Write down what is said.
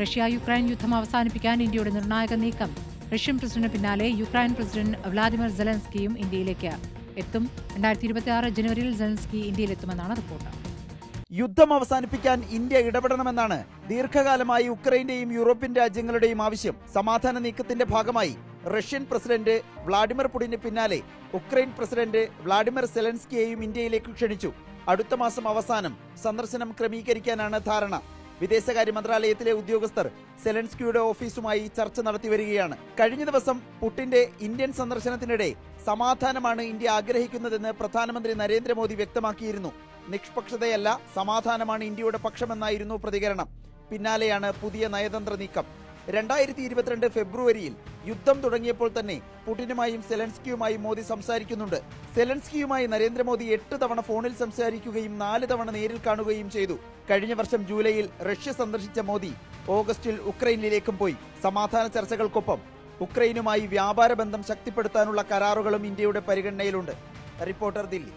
Russia Ukraine യുദ്ധം അവസാനിപ്പിക്കാൻ ഇന്ത്യയുടെ നിർണായക നീക്കം. റഷ്യൻ പ്രസിഡന്റിന് പിന്നാലെ യുക്രൈൻ പ്രസിഡന്റ് വ്ളാദിമിർ സെലൻസ്കിയും ഇന്ത്യയിലേക്ക് എത്തും. രണ്ടായിരത്തി ഇരുപത്തിയാറ് ജനുവരിയിൽ സെലൻസ്കി ഇന്ത്യയിലെത്തുമെന്നാണ് റിപ്പോർട്ട്. യുദ്ധം അവസാനിപ്പിക്കാൻ ഇന്ത്യ ഇടപെടണമെന്നാണ് ദീർഘകാലമായി ഉക്രൈന്റെയും യൂറോപ്യൻ രാജ്യങ്ങളുടെയും ആവശ്യം. സമാധാന നീക്കത്തിന്റെ ഭാഗമായി റഷ്യൻ പ്രസിഡന്റ് വ്ളാഡിമിർ പുടിന് പിന്നാലെ ഉക്രൈൻ പ്രസിഡന്റ് വ്ളാഡിമിർ സെലൻസ്കിയെയും ഇന്ത്യയിലേക്ക് ക്ഷണിച്ചു. അടുത്ത മാസം അവസാനം സന്ദർശനം ക്രമീകരിക്കാനാണ് ധാരണ. വിദേശകാര്യ മന്ത്രാലയത്തിലെ ഉദ്യോഗസ്ഥർ സെലൻസ്കിയുടെ ഓഫീസുമായി ചർച്ച നടത്തി വരികയാണ്. കഴിഞ്ഞ ദിവസം പുടിന്റെ ഇന്ത്യൻ സന്ദർശനത്തിനിടെ സമാധാനമാണ് ഇന്ത്യ ആഗ്രഹിക്കുന്നതെന്ന് പ്രധാനമന്ത്രി നരേന്ദ്രമോദി വ്യക്തമാക്കിയിരുന്നു. നിഷ്പക്ഷതയല്ല സമാധാനമാണ് ഇന്ത്യയുടെ പക്ഷമെന്നായിരുന്നു പ്രതികരണം. പിന്നാലെയാണ് പുതിയ നയതന്ത്ര നീക്കം. രണ്ടായിരത്തി ഇരുപത്തിരണ്ട് ഫെബ്രുവരിയിൽ യുദ്ധം തുടങ്ങിയപ്പോൾ തന്നെ പുടിനുമായും സെലൻസ്കിയുമായും മോദി സംസാരിക്കുന്നുണ്ട്. സെലൻസ്കിയുമായി നരേന്ദ്രമോദി എട്ട് തവണ ഫോണിൽ സംസാരിക്കുകയും നാല് തവണ നേരിൽ കാണുകയും ചെയ്തു. കഴിഞ്ഞ വർഷം ജൂലൈയിൽ റഷ്യ സന്ദർശിച്ച മോദി ഓഗസ്റ്റിൽ ഉക്രൈനിലേക്കും പോയി. സമാധാന ചർച്ചകൾക്കൊപ്പം ഉക്രൈനുമായി വ്യാപാര ബന്ധം ശക്തിപ്പെടുത്താനുള്ള കരാറുകളും ഇന്ത്യയുടെ പരിഗണനയിലുണ്ട്. റിപ്പോർട്ടർ ദില്ലി.